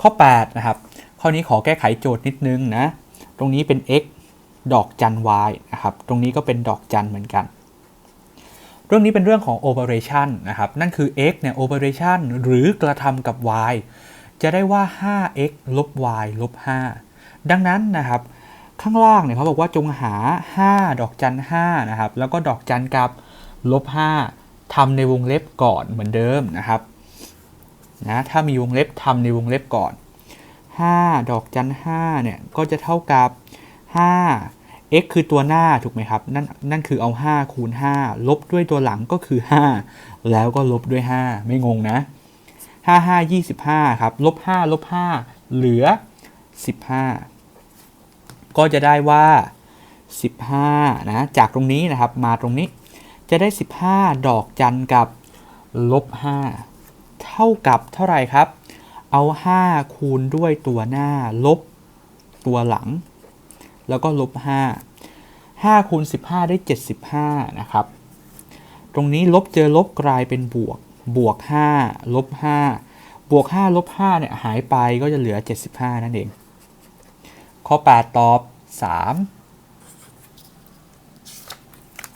ข้อ 8 นะครับ ข้อนี้ขอแก้ไขโจทย์นิดนึงนะ ตรงนี้เป็น x ดอกจัน y นะครับ ตรงนี้ก็เป็นดอกจันเหมือนกัน เรื่องนี้เป็นเรื่องของ operation นะครับ นั่นคือ x เนี่ย operation หรือกระทำกับ y จะได้ว่า 5x ลบ y ลบ 5 ดังนั้นนะครับข้างล่างเนี่ยเขาบอกว่าจงหา 5 ดอกจัน 5 นะครับ แล้วก็ดอกจันกับลบ 5ทำในวงเล็บก่อนเหมือนเดิมนะครับ นะถ้ามีวงเล็บทำในวงเล็บก่อน 5 ดอกจัน5เนี่ยก็จะเท่ากับ 5 x คือตัวหน้าถูกไหมครับ นั่นนั่นคือเอา 5 คูณ 5 ลบด้วยตัวหลังก็คือ 5 แล้วก็ลบด้วย 5 ไม่งงนะ 5 5 25 ครับ ลบ 5 ลบ 5 เหลือ 15 ก็จะได้ว่า 15 นะ จากตรงนี้นะครับ มาตรงนี้ จะได้ 15 ดอกจันกับลบ 5 ท่ากับเท่าไหร่ครับ เอา 5 คูณด้วยตัวหน้าลบตัวหลัง แล้วก็ลบ 5 5คูณ15 ได้ 75 นะครับ ตรงนี้ลบเจอลบกลายเป็นบวก บวก 5 ลบ 5 บวก 5 ลบ 5 เนี่ยหายไปก็จะเหลือ 75 นั่นเอง ข้อ 8 ตอบ 3